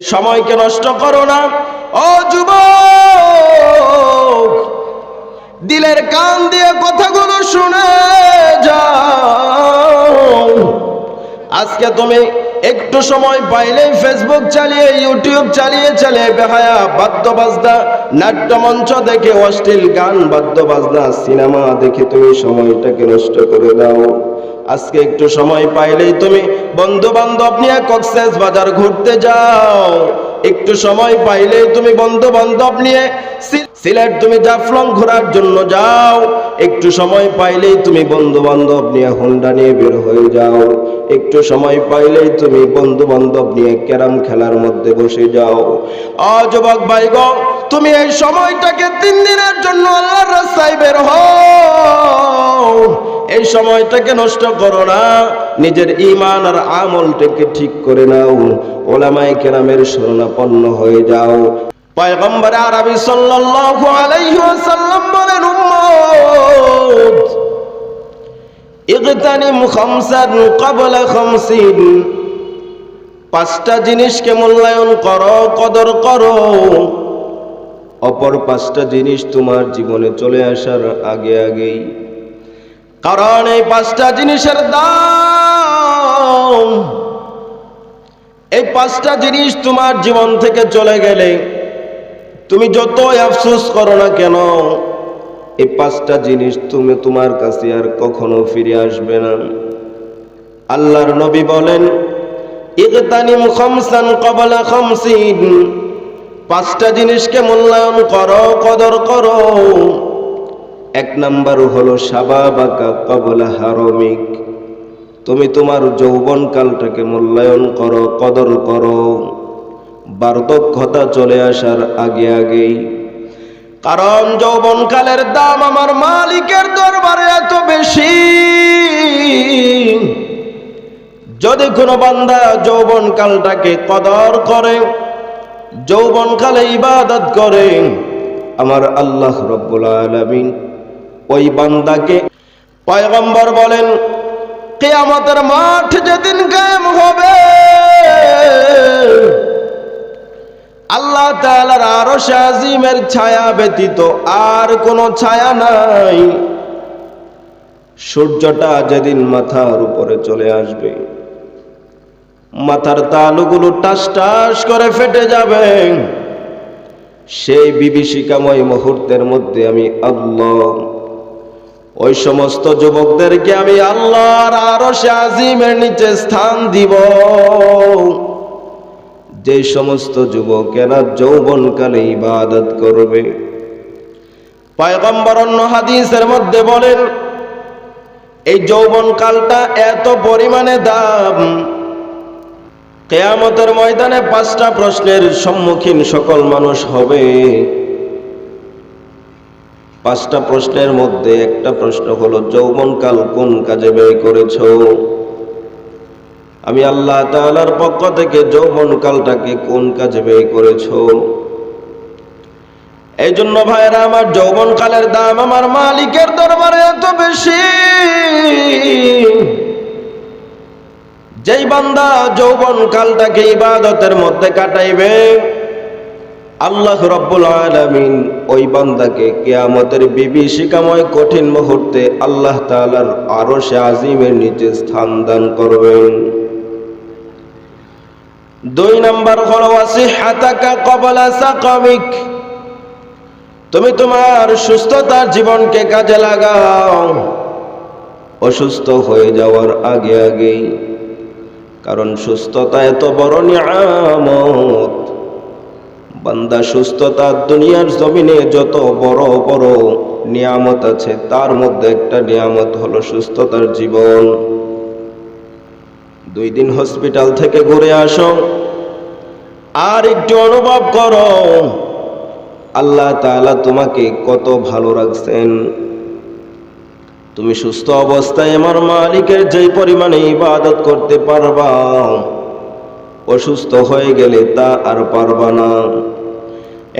সময়কে নষ্ট করো না। ও যুবক, দিলের কান দিয়ে কথাগুলো শুনে যাও। আজকে তুমি একটু সময় পাইলেই ফেসবুক চালিয়ে ইউটিউব চালিয়ে চালিয়ে বেহায়া বাদ্য বাজনা নাট্যমঞ্চ দেখে, অশ্লীল গান বাদ্য বাজনা সিনেমা দেখে তুমি সময়টাকে নষ্ট করে দাও। আজকে একটু সময় পাইলেই তুমি বন্ধু বান্ধব নিয়ে কক্সেস বাজার ঘুরতে যাও। একটু সময় পাইলেই তুমি বন্ধু বান্ধব নিয়ে সিলেট তুমি জাফলং ঘোরার জন্য যাও। একটু সময় পাইলেই তুমি বন্ধু বান্ধব নিয়ে হোন্ডা নিয়ে বের হয়ে যাও। একটু সময় পাইলেই তুমি বন্ধু বান্ধব নিয়ে ক্যারাম খেলার মধ্যে বসে যাও। অ যুবক ভাইগ তুমি এই সময়টাকে তিন দিনের জন্য আল্লাহর রাস্তায় বের হও। এই সময়টাকে নষ্ট করো না, নিজের ইমান আর আমলটাকে ঠিক করে নাও। ওলামাই কেরামের শরণাপন্ন হয়ে যাও। পয়গম্বর আরবি সাল্লাল্লাহু আলাইহি ওয়াসাল্লাম বলেন, উম্মত ইগতানিম খামসান ক্বাবলা খামসিন। পাঁচটা জিনিসকে মূল্যায়ন করো, কদর করো। অপর পাঁচটা জিনিস তোমার জীবনে চলে আসার আগে আগেই। কারণ এই পাঁচটা জিনিসের দাম, এই পাঁচটা জিনিস তোমার জীবন থেকে চলে গেলে তুমি যতই আফসোস করো না কেন, এই পাঁচটা জিনিস তুমি তোমার কাছে আর কখনো ফিরে আসবে না। আল্লাহর নবী বলেন, ইগতানিম খামসান ক্বাবলা খামসিন। পাঁচটা জিনিসকে মূল্যায়ন করো, কদর করো। এক নাম্বার হলো সাবাবাকা কবলা হারমিক। তুমি তোমার যৌবন কালটাকে মূল্যায়ন করো, কদর করো। বার্ধক্যতা চলে আসার আগে আগেই। কারণ যৌবন কালের দাম আমার মালিকের দরবারে এত বেশি। যদি কোনো বান্দা যৌবন কালটাকে কদর করে যৌবন কালে ইবাদত করে আমার আল্লাহ রব্বুল আলামিন ওই বান্দাকে পয়গম্বর বলেন, কেয়ামতের মাঠ যেদিন কায়েম হবে, আল্লাহ তাআলার আরও ছায়া ব্যতীত আর কোনো ছায়া নাই। সূর্যটা যেদিন মাথার উপরে চলে আসবে মাথার তালুগুলো টাস টাস করে ফেটে যাবে। সেই বিভীষিকাময় মুহূর্তের মধ্যে আমি আল্লাহ, ওই সমস্ত যুবকদেরকে আমি আল্লাহর আরও আজিমের নিচে স্থান দিব। যে সমস্ত যুবকেরা যৌবনকালে ইবাদত করবে। পয়গম্বর অন্য হাদিসের মধ্যে বলেন, এই যৌবন কালটা এত পরিমাণে দাম কেয়ামতের ময়দানে পাঁচটা প্রশ্নের সম্মুখীন সকল মানুষ হবে। পাঁচটা প্রশ্নের মধ্যে একটা প্রশ্ন হলো, যৌবনকাল কোন কাজে ব্যয় করেছ? আমি আল্লাহ তাআলার পক্ষ থেকে যৌবনকালটাকে কোন কাজে ব্যয় করেছ? এই জন্য ভাইরা আমার যৌবনকালের দাম আমার মালিকের দরবারে এত বেশি। যেই বান্দা যৌবন কালটাকে ইবাদতের মধ্যে কাটাইবে, আল্লাহ রব্বুল আলামিন ওই বান্দাকে কিয়ামতের বিভীষিকাময় কঠিন মুহূর্তে আল্লাহ তাআলার আরশে আজিমের নিচে স্থান দান করবেন। দুই নাম্বার হলো, ওয়াসিহাতাকা ক্বাবলা সাকামিক তুমি তোমার সুস্থতার জীবনকে কাজে লাগাও অসুস্থ হয়ে যাওয়ার আগে আগেই কারণ সুস্থতা এত বড় নিয়ামত। বান্দা সুস্থতা দুনিয়ার জমিনে যত বড় বড় নিয়ামত আছে, তার মধ্যে একটা নিয়ামত হলো সুস্থতার জীবন। দুই দিন হসপিটাল থেকে ঘুরে আসো, আর একটু অনুভব করো। আল্লাহ তাআলা তোমাকে কত ভালো রাখছেন। তুমি সুস্থ অবস্থায় আমার মালিকের যেই পরিমাণে ইবাদত করতে পারবা, অসুস্থ হয়ে গেলে তা আর পারবা না।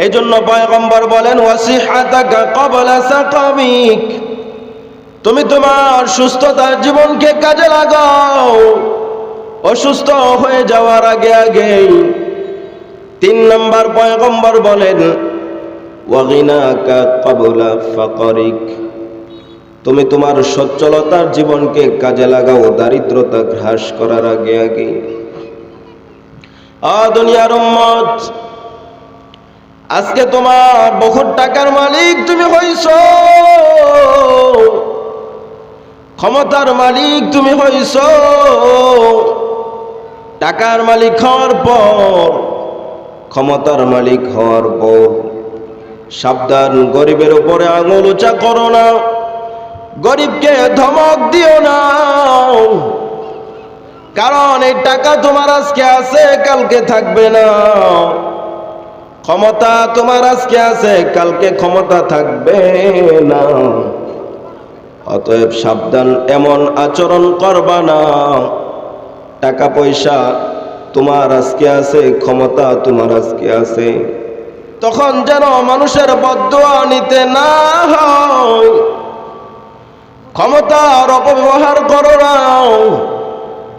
এই জন্য পয়গম্বর বলেন তুমি তোমার সুস্থতার জীবনকে কাজে লাগাও। অসুস্থ হয়ে যাওয়ার আগে আগে তিন নম্বর পয়গম্বর বলেন, ওয়াগিনাকা কাবলা ফাকরিক। তুমি তোমার সচ্ছলতার জীবনকে কাজে লাগাও, দারিদ্রতা হ্রাস করার আগে আগে। দুনিয়ার উম্মত, আজকে তোমার বহুত টাকার মালিক তুমি হইছ। ক্ষমতার মালিক তুমি হইছ। টাকার মালিক হওয়ার পর, ক্ষমতার মালিক হওয়ার পর, সাবধান, গরিবের উপরে আঙুল উঁচা করো না। গরিবকে ধমক দিও না। কারণ এই টাকা তোমার আজকে আছে, কালকে থাকবে না। ক্ষমতা তোমার আজকে আছে, কালকে ক্ষমতা থাকবে না। অতএব সাবধান, এমন আচরণ করবা না। টাকা পয়সা তোমার আজকে আছে, ক্ষমতা তোমার আজকে আছে। তখন যেন মানুষের বদুয়া নিতে না হয়। ক্ষমতার অপব্যবহার করো না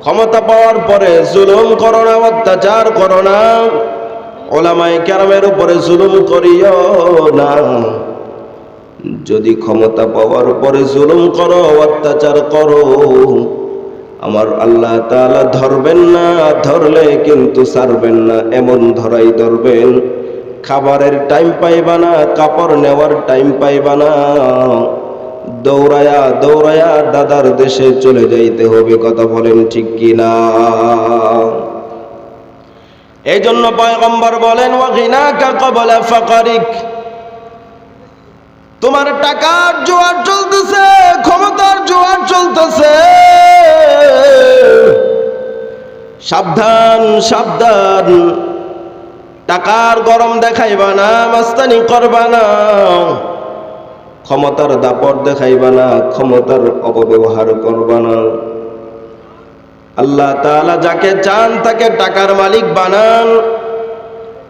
ক্ষমতা পাওয়ার পরে জুলুম করো না অত্যাচার করো না ওলামাই ক্যারামের উপরে জুলুম করিও না। যদি ক্ষমতা পাওয়ার পরে জুলুম করো, অত্যাচার করো, আমার আল্লাহ তাআলা ধরবেন না, ধরলে কিন্তু ছাড়বেন না, এমন ধরাই ধরবেন। খাবারের টাইম পাইবা না, কাপড় নেওয়ার টাইম পাইবা না। দৌড়ায়া দৌড়ায়া দাদার দেশে চলে যাইতে হবে, কথা বলেন ঠিক কিনা? এই জন্য পয়গম্বর বলেন তোমার টাকার জোয়ার চলতেছে, ক্ষমতার জোয়ার চলতেছে। সাবধান সাবধান। টাকার গরম দেখাইবা না, মাস্তানি করবা না। ক্ষমতার দাপট দেখাইবা না, ক্ষমতার অপব্যবহার করবা না। আল্লাহ তাআলা যাকে চান তাকে টাকার মালিক বানান।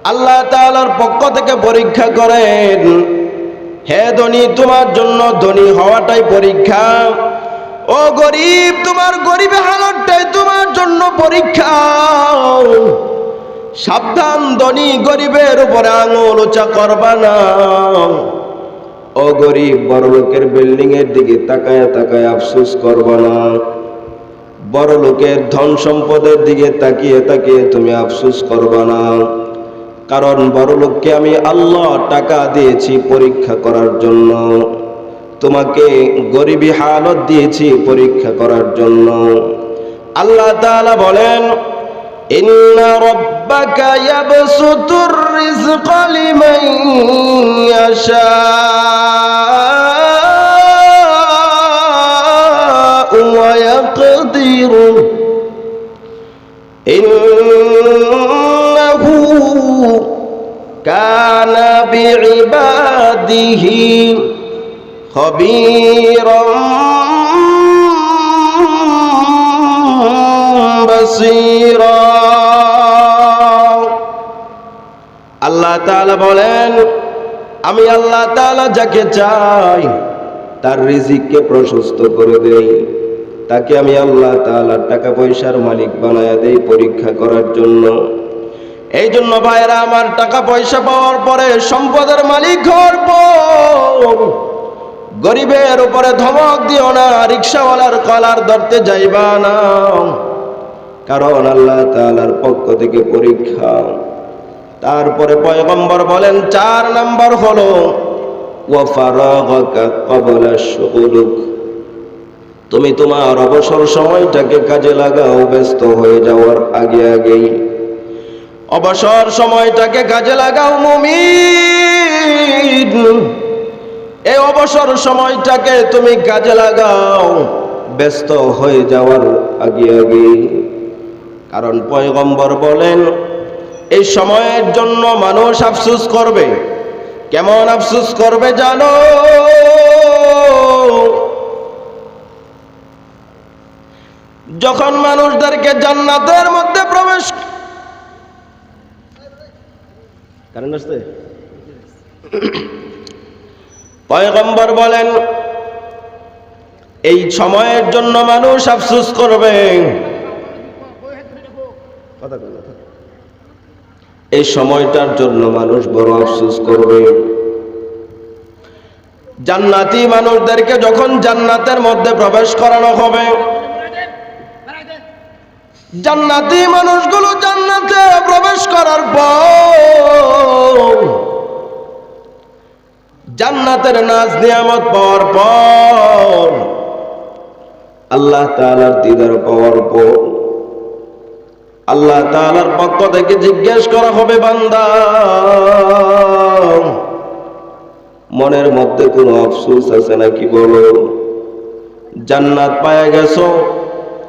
আল্লাহ তাআলার পক্ষ থেকে পরীক্ষা করেন, হে ধনী, তোমার জন্য ধনী হওয়াটাই পরীক্ষা। ও গরিব, তোমার গরিব হালতটাই তোমার জন্য পরীক্ষা। সাবধান, ধনী গরিবের উপরে আঙুল উঁচা করবা না। ও গরিব বড় লোকের বিল্ডিং এর দিকে তাকায় তাকায় আফসোস করবা না। বড় লোকের ধন সম্পদের দিকে তাকিয়ে তাকিয়ে তুমি আফসোস করবা না। কারণ বড় লোককে আমি আল্লাহ টাকা দিয়েছি পরীক্ষা করার জন্য। তোমাকে গরিবী হালত দিয়েছি পরীক্ষা করার জন্য। আল্লাহ তাআলা বলেন إن ربك يبسط الرزق لمن يشاء ويقدر. إنه كان بعباده خبيرا بصيرا. তাআলা বলেন, আমি আল্লাহ তাআলা যাকে চাই, তার রিজিককে প্রশস্ত করে দেই। তাকে আমি আল্লাহ তাআলার টাকা পয়সার মালিক বানায়া দেই পরীক্ষা করার জন্য। এই জন্য ভাইরা আমার টাকা পয়সা পাওয়ার পরে, সম্পদের মালিক হওয়ার গরিবের উপরে ধমক দিও না, রিক্সাওয়ালার কলার ধরতে যাইবা না। কারণ আল্লাহ তাআলার পক্ষ থেকে পরীক্ষা তারপরে পয়গম্বর বলেন, চার নাম্বার হলো তুমি তোমার অবসর সময়টাকে কাজে লাগাও, ব্যস্ত হয়ে যাওয়ার আগে আগেই। অবসর সময়টাকে কাজে লাগাও, মুমিন। এই অবসর সময়টাকে তুমি কাজে লাগাও, ব্যস্ত হয়ে যাওয়ার আগে আগে কারণ পয়গম্বর বলেন এই সময়ের জন্য মানুষ আফসুস করবে। কেমন আফসুস করবে জানো? যখন মানুষদেরকে জান্নাতের মধ্যে প্রবেশ পয়গম্বর বলেন, এই সময়ের জন্য মানুষ আফসুস করবে। কথা না। এই সময়টার জন্য মানুষ বড় আফসোস করবে। জান্নাতি মানুষদেরকে যখন জান্নাতের মধ্যে প্রবেশ করানো হবে, জান্নাতি মানুষগুলো জান্নাতে প্রবেশ করার পর, জান্নাতের নাজ নিয়ামত পাওয়ার পর, আল্লাহ তাআলার দিদার পাওয়ার পর আল্লাহ তাআলার পক্ষ থেকে জিজ্ঞেস করা হবে, বান্দা, মনের মধ্যে কোনো আফসোস আছে নাকি বলো? জান্নাত পায়া গেছো,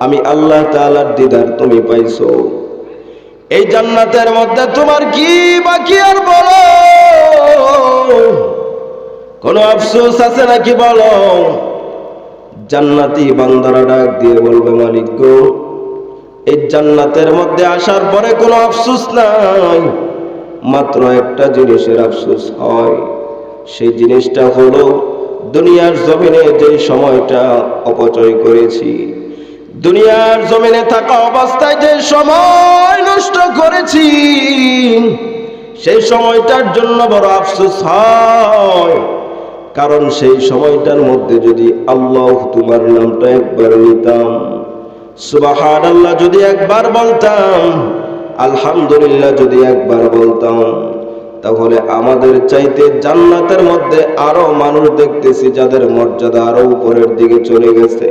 আমি আল্লাহ তাআলার দিদার তুমি পাইছো। এই জান্নাতের মধ্যে তোমার কি বাকি আর বলো? কোনো আফসোস আছে নাকি বলো? জান্নাতি বান্দারা ডাক দিয়ে বলবে, মালিক গো এই জান্নাতের মধ্যে আসার পরে কোনো আফসোস নাই। মাত্র একটা জিনিসের আফসোস হয়, সেই জিনিসটা হলো দুনিয়ার জমিনে যে সময়টা অপচয় করেছি, দুনিয়ার জমিনে থাকা অবস্থায় যে সময় নষ্ট করেছি, সেই সময়টার জন্য বড় আফসোস হয়। কারণ সেই সময়টার মধ্যে যদি আল্লাহ তোমার নামটা একবার নিতাম সুবাহান যদি একবার বলতাম, আলহামদুলিল্লাহ যদি একবার বলতাম, তাহলে আমাদের চাইতে জান্নাতের মধ্যে আরও মানুষ দেখতেছি যাদের মর্যাদা আরও উপরের দিকে চলে গেছে।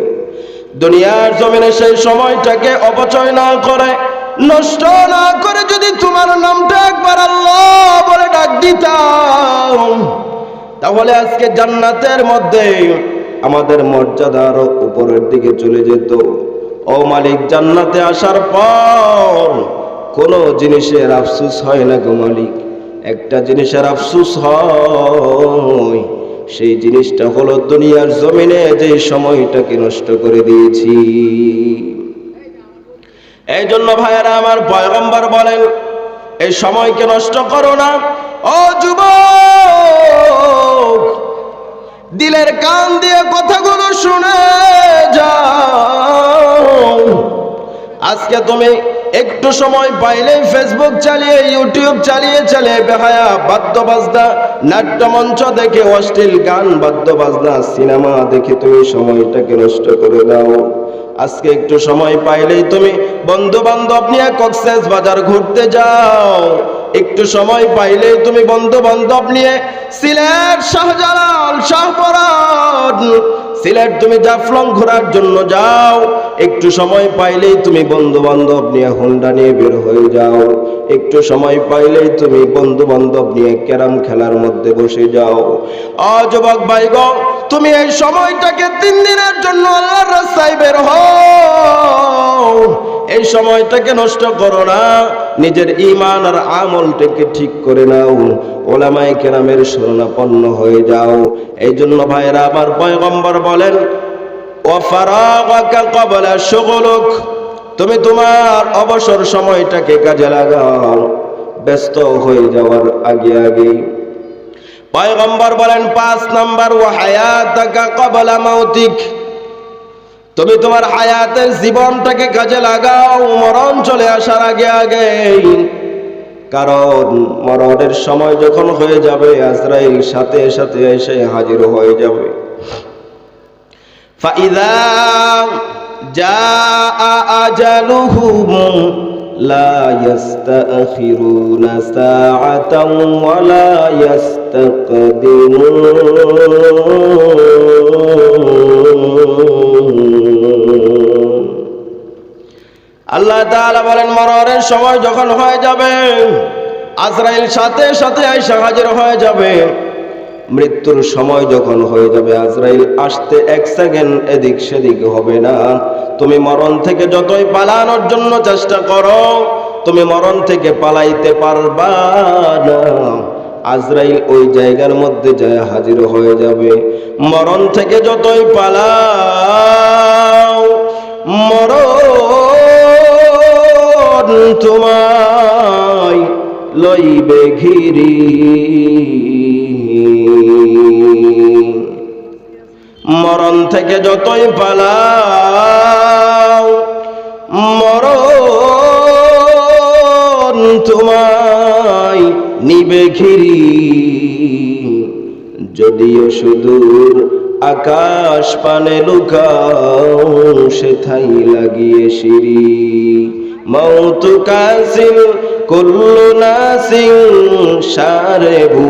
দুনিয়ার জমিনে সেই সময়টাকে অপচয় না করে, নষ্ট না করে যদি তোমার নামটা একবার আল্লাহ বলে ডাক দিতাম, তাহলে আজকে জান্নাতের মধ্যে আমাদের মর্যাদা আরও উপরের দিকে চলে যেত। ও মালিক, জান্নাতে আসার পর কোন জিনিসের আফসুস হয় না গো মালিক। একটা জিনিসের আফসুস হয়, সেই জিনিসটা হলো দুনিয়ার জমিনে যে সময়টাকে নষ্ট করে দিয়েছি। এই জন্য ভাইয়েরা, আমার পয়গম্বর বলেন, এই সময়কে নষ্ট করো না। ও যুবক, দিলের কান দিয়ে কথাগুলো শুনে যাও। আজকে তুমি একটু সময় পাইলেই ফেসবুক চালিয়ে ইউটিউব চালিয়ে চালিয়ে বেহায়া বাদ্য বাজনা নাট্যমঞ্চ দেখে অশ্লীল গান বাদ্য বাজনা সিনেমা দেখে তুমি সময়টাকে নষ্ট করে দাও। আজকে একটু সময় পাইলেই তুমি বন্ধু বান্ধব নিয়ে কক্সেস বাজার ঘুরতে যাও। একটু সময় পাইলে তুমি বন্ধু বান্ধব নিয়ে সিলেট শাহজালাল শাহপরান সিলেট তুমি জাফলং ঘোরার জন্য যাও। একটু সময় পাইলেই তুমি বন্ধু বান্ধব নিয়ে হোন্ডা নিয়ে বের হয়ে যাও। একটু সময় পাইলেই তুমি বন্ধু বান্ধব নিয়ে ক্যারাম খেলার মধ্যে বসে যাও। অযুবক ভাই গো, তুমি এই সময়টাকে তিন দিনের জন্য আল্লাহর রাস্তায় বের হও। এই সময়টাকে নষ্ট করো না। নিজের ইমান আর আমলটাকে ঠিক করে নাও। ওলামাই কেরামের শরণাপন্ন হয়ে যাও। এই জন্য ভাইরা আমার পয়গম্বর বলেন তুমি তোমার অবসর সময়টাকে কাজে লাগাও। ব্যস্ত হয়ে যাওয়ার আগে আগে পয়গম্বর বলেন, পাঁচ নাম্বার ও হায়াতাকা ক্বাবলা মাউতিক। তুমি তোমার হায়াতের জীবনটাকে কাজে লাগাও, মরণ চলে আসার আগে আগে কারণ মরণের সময় যখন হয়ে যাবে, আজরাইল সাথে সাথে এসে হাজির হয়ে যাবে। ফাইদা যা আজালুহুম لا يستأخرون ساعة ولا يستقدمون আল্লাহ তাআলা বলেন মরণের সময় যখন হয়ে যাবে আজরাইল সাথে সাথে আইসা হাজির হয়ে যাবে মৃত্যুর সময় যখন হয়ে যাবে আজরাইল, আসতে এক সেকেন্ড এদিক সেদিক হবে না। তুমি মরণ থেকে যতই পালানোর জন্য চেষ্টা করো, তুমি মরণ থেকে পালাইতে পারবা না। আজরাইল ওই জায়গার মধ্যে যায় হাজির হয়ে যাবে। মরণ থেকে যতই পালাও, মরণ তোমায় লইবে ঘিরি। মরণ থেকে যতই পালাও, মরণ তোমায় নিবে ঘিরি। যদিও সুদূর আকাশ পানে লুকাও সেথাই লাগিয়ে সিঁড়ি। মৌত কাসিল কুল্লু নাসিং সারে ভূ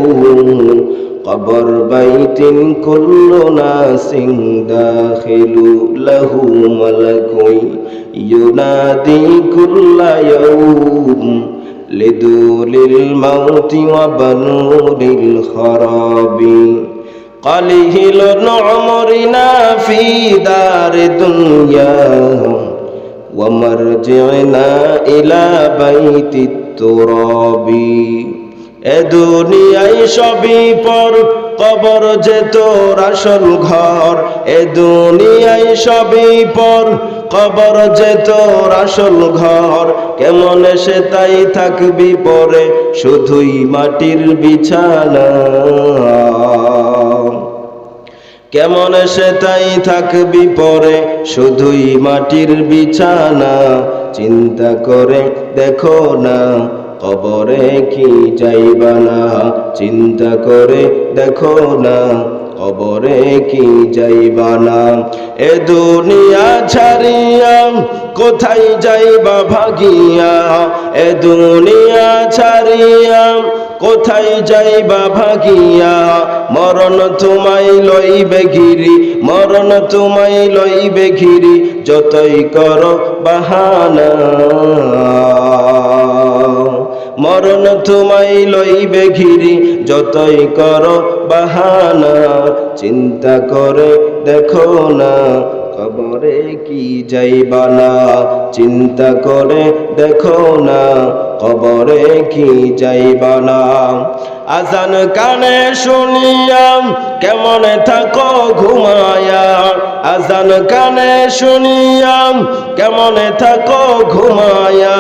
কবর বাইতিন কুল্লু নাসিং দাখিলু লাহু মালাকুই ইউনাদি কুল্লা ইয়াউম لدول الموت وبنور الخراب قليل عمرنا في دار دنيا ومرجعنا إلى بيت التراب এ দুনিয়ায় সবই পর কবর যে তোর আসল ঘর এ দুনিয়ায় সবই পর কবর যে তোর আসল ঘর কেমন সে তাই থাকবি পরে শুধুই মাটির বিছানা কেমন সে তাই থাকবি পরে? শুধুই মাটির বিছানা, চিন্তা করে দেখো না, কবরে কি যাইবা না? চিন্তা করে দেখো না কবরে কি যাইবা না এ দুনিয়া ছাড়িয়া কোথায় যাইবা ভাগিয়া? এ দুনিয়া ছাড়িয়া কোথায় যাইবা ভাগিয়া? মরণ তোমায় লইবে ঘিরি মরণ তোমায় লইবে ঘিরি যতই কর বাহানা। মরণ তোমায় লইবে ঘিরি, যতই কর বাহানা, চিন্তা করে দেখো না, কবরে কি যাইবা না চিন্তা করে দেখো না, কবরে কি যাইবা না আজান কানে শুনিয়াম, কেমন থাকো ঘুমায়া? আজান কানে শুনিয়াম, কেমন থাকো ঘুমায়া?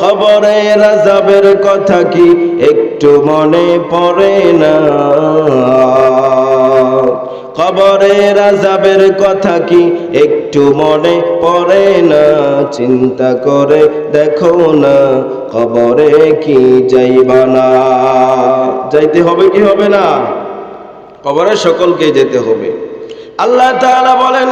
খবরে রাজাবের কথা কি একটু মনে পড়ে না? খবরে রাজাবের কথা কি একটু মনে পড়ে না চিন্তা করে দেখো না খবরে কি যাইবা না যাইতে হবে কি হবে না কবরে সকলকে যেতে হবে আল্লাহ তাআলা বলেন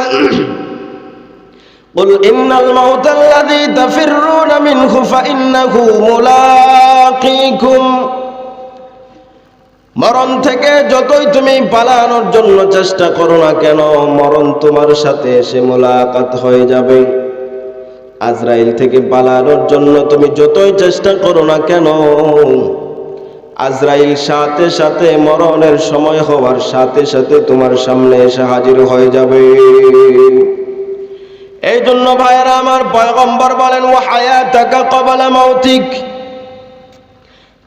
قل إن الموت الذي تفرون منه فإنه ملاقيكم মরণ থেকে যতই তুমি পালানোর জন্য চেষ্টা করো না কেন, মরণ তোমার সাথে এসে মোলাকাত হয়ে যাবে। আজরাইল থেকে পালানোর জন্য তুমি যতই চেষ্টা করো না কেন, আজরাইল সাথে সাথে মরণের সময় হওয়ার সাথে সাথে তোমার সামনে এসে হাজির হয়ে যাবে। এই জন্য ভাইয়েরা আমার পয়গম্বর বলেন ও হায়া টাকা কবালা মৌতিক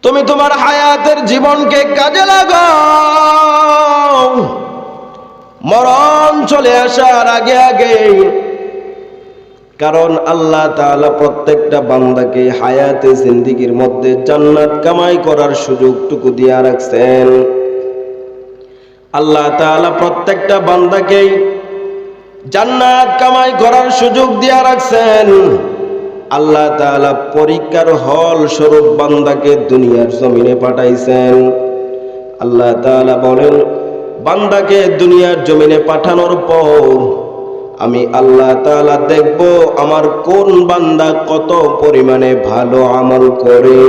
তুমি তোমার হায়াতের জীবনকে কাজে লাগাও। মরণ চলে আসার আগে আগে। কারণ আল্লাহ তাআলা প্রত্যেকটা বান্দাকে হায়াতে জিন্দিগির মধ্যে জান্নাত কামাই করার সুযোগটুকু দিয়া রাখছেন। আল্লাহ তাআলা প্রত্যেকটা বান্দাকে জান্নাত কামাই করার সুযোগ দিয়া রাখছেন। আল্লাহ তাআলা পরীক্ষার হল স্বরূপ বান্দাকে দুনিয়ার জমিনে পাঠাইছেন। আল্লাহ তাআলা বলেন, বান্দাকে দুনিয়ার জমিনে পাঠানোর পর আমি আল্লাহ তাআলা দেখব আমার কোন বান্দা কত পরিমাণে ভালো আমল করে।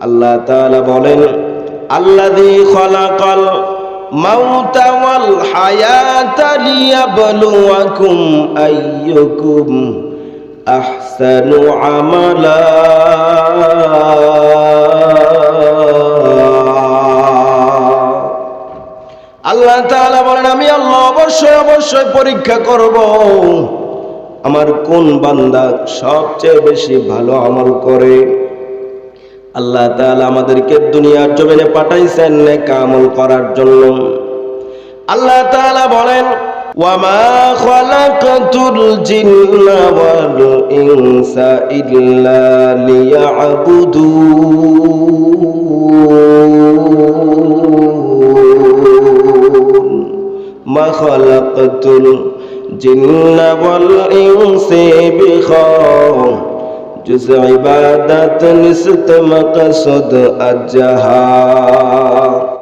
আল্লাহ তাআলা বলেন, আল্লাযী খালাকাল মাউতা ওয়াল হায়াতা লিয়াবলুয়াকুম আহসানু আমালা আল্লাহ তাআলা বলেন, আমি আল্লাহ অবশ্যই অবশ্যই পরীক্ষা করব। আমার কোন বান্দা সবচেয়ে বেশি ভালো আমল করে? আল্লাহ তাআলা আমাদেরকে দুনিয়ার জমিনে পাঠাইছেন নেক আমল করার জন্য। আল্লাহ তাআলা বলেন وما خلقت الجن والإنس إلا ليعبدون ما خلقت الجن والإنس بخار جز عبادة نست مقصد أجهار